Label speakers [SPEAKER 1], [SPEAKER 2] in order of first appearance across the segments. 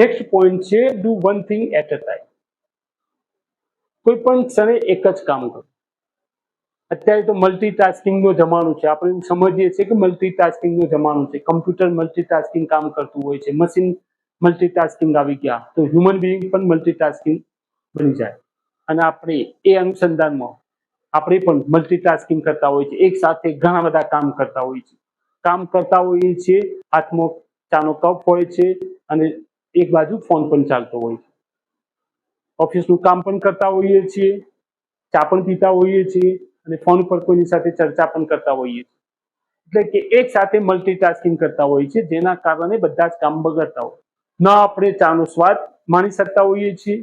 [SPEAKER 1] Next point છે do one thing at a time કોઈ પણ ક્ષણે એક જ કામ કરો. અત્યારે તો મલ્ટીટાસ્કિંગનો જમાનો છે. આપણે એવું સમજીએ છીએ કે મલ્ટીટાસ્કિંગનો જમાનો છે. કમ્પ્યુટર મલ્ટીટાસ્કિંગ કામ કરતું હોય છે. મશીન મલ્ટીટાસ્કિંગ આવી ગયા. તો હ્યુમન બિઈંગ પણ મલ્ટીટાસ્કિંગ બની જાય. અને આપણે એ અનુસંધાનમાં આપણે પણ મલ્ટીટાસ્કિંગ કરતા હોઈએ છીએ એક સાથે ઘણા બધા કામ કરતા હોઈએ છીએ કામ કરતા હોઈએ છીએ, હાથમાં ચાનો કપ હોય છે અને એક બાજુ ફોન પણ ચાલતો હોય છે. ઓફિસનું કામ પણ કરતા હોઈએ છીએ, ચા પણ પીતા હોઈએ છીએ અને ફોન પર કોઈની સાથે ચર્ચા પણ કરતા હોઈએ છીએ. એટલે કે એક સાથે મલ્ટીટાસ્કિંગ કરતા હોઈએ છીએ જેના કારણે બધા જ કામ બગડતા હોય. ન આપણે ચાનો સ્વાદ માણી શકતા હોઈએ છીએ,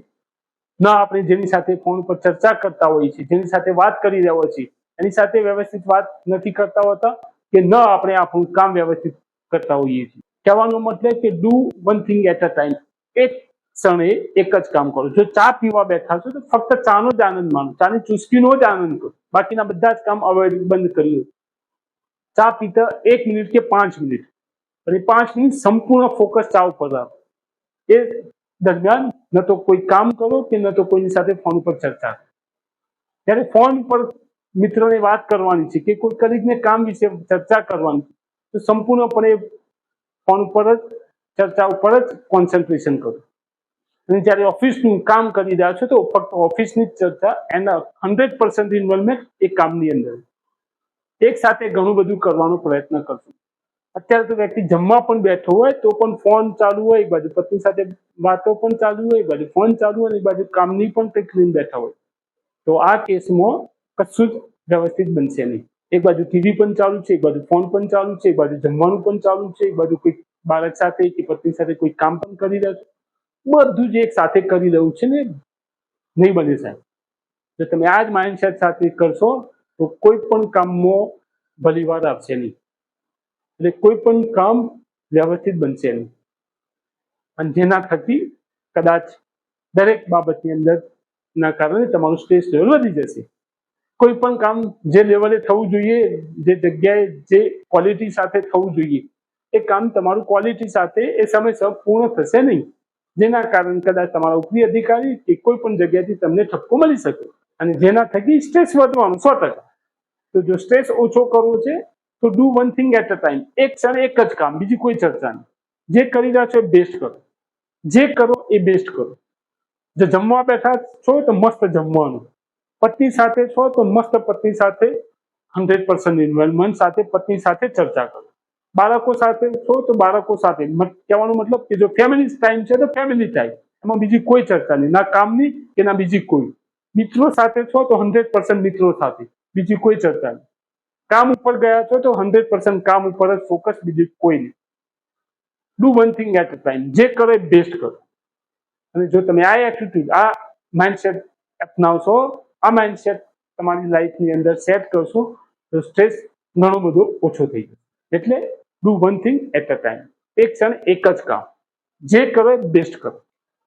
[SPEAKER 1] ન આપણે જેની સાથે ફોન પર ચર્ચા કરતા હોઈએ છીએ, જેની સાથે વાત કરી રહ્યા છીએ, એની સાથે વ્યવસ્થિત વાત નથી કરતા હોતા કે ન આપણે આપણું કામ વ્યવસ્થિત કરતા હોઈએ છીએ. કહેવાનો મતલબ કે do one thing at a time એક ક્ષણે એક જ કામ કરો. જો ચા પીવા બેઠા છો તો ફક્ત ચાનો જ આનંદ માનો ચાની ચુસ્કીનો જ આનંદ કરો. બાકીના બધા જ કામ અવોઈડ બંધ કરી ચા પીતા એક મિનિટ કે પાંચ મિનિટ. અને પાંચ મિનિટ સંપૂર્ણ ફોકસ ચા ઉપર રાખો. એ દરમિયાન ન તો કોઈ કામ કરો કે ન તો કોઈની સાથે ફોન ઉપર ચર્ચા ત્યારે ફોન પર મિત્રોને વાત કરવાની છે કે કોઈ કરીને કામ વિશે ચર્ચા કરવાની તો સંપૂર્ણપણે ફોન પર જ, ચર્ચા ઉપર જ કોન્સન્ટ્રેશન કરો. અને જ્યારે ઓફિસનું કામ કરી રહ્યા છો તો ફક્ત ઓફિસની જ ચર્ચા એના હંડ્રેડ પર્સન્ટ ઇન્વોલ્વમેન્ટ એ કામની અંદર. એક સાથે ઘણું બધું કરવાનો પ્રયત્ન કરશો. અત્યારે તો વ્યક્તિ જમવા પણ બેઠો હોય તો પણ ફોન ચાલુ હોય એક બાજુ પત્ની સાથે વાતો પણ ચાલુ હોય એક બાજુ ફોન ચાલુ હોય એક બાજુ કામની પણ કંઈક લઈને બેઠા હોય. તો આ કેસમાં કશું જ વ્યવસ્થિત બનશે નહીં. એક બાજુ ટીવી પણ ચાલુ છે, એક બાજુ ફોન પણ ચાલુ છે, એક બાજુ જમવાનું પણ ચાલુ છે, એક બાજુ કોઈ બાળક સાથે કે પત્ની સાથે કોઈ કામ પણ કરી રહ્યા છે. બધું જ એક સાથે કરી રહ્યું છે ને? નહીં બને સાહેબ. જો તમે આ જ માઇન્ડસેટ સાથે કરશો, તો કોઈ પણ કામમાં ભલી વાર આવશે નહીં. એટલે કોઈ પણ કામ વ્યવસ્થિત બનશે નહીં. અને જેના થકી કદાચ દરેક બાબતની અંદર ના કારણે તમારું સ્ટ્રેસ લેવલ વધી જશે. કોઈ પણ કામ જે લેવલે થવું જોઈએ, જે જગ્યાએ જે ક્વોલિટી સાથે થવું જોઈએ, એ કામ તમારું ક્વોલિટી સાથે એ સમયસર પૂર્ણ થશે નહીં. જેના કારણે કદાચ તમારા ઉપરી અધિકારી કે કોઈ પણ જગ્યાએથી તમને ઠપકો મળી શકે અને જેના થકી સ્ટ્રેસ વધવાનું સો ટકા. તો જો સ્ટ્રેસ ઓછો કરવો છે, તો do one thing at a time એક ક્ષણ એક જ કામ, બીજી કોઈ ચર્ચા નહીં. જે કરી રહ્યા છો એ બેસ્ટ કરો. જે કરો એ બેસ્ટ કરો. જો જમવા બેઠા છો તો મસ્ત જમવાનું. પત્ની સાથે છો તો મસ્ત પત્ની સાથે હંડ્રેડ પર્સન્ટ ઇન્વોલ્વમેન્ટ સાથે પત્ની સાથે ચર્ચા કરો. બાળકો સાથે છો તો બાળકો સાથે. કહેવાનો મતલબ કે જો ફેમિલી ટાઈમ છે તો ફેમિલી ટાઈમ એમાં બીજી કોઈ ચર્ચા નહીં. ના કામની કે ના બીજી કોઈ. મિત્રો સાથે છો તો હંડ્રેડ પર્સન્ટ મિત્રો સાથે. બીજી કોઈ ચર્ચા નહીં. કામ ઉપર ગયા છો તો હંડ્રેડ પર્સન્ટ કામ ઉપર જ ફોકસ બીજું કોઈ નહીં. Do one thing at a time જે કરો એ બેસ્ટ કરો. અને જો તમે આ એટીટ્યુડ આ માઇન્ડસેટ અપનાવશો આ માઇન્ડસેટ તમારી લાઈફની અંદર સેટ કરશો, તો સ્ટ્રેસ ઘણો બધો ઓછો થઈ જશે. એટલે do one thing at a time એક ક્ષણ એક જ કામ. જે કરો બેસ્ટ કરો.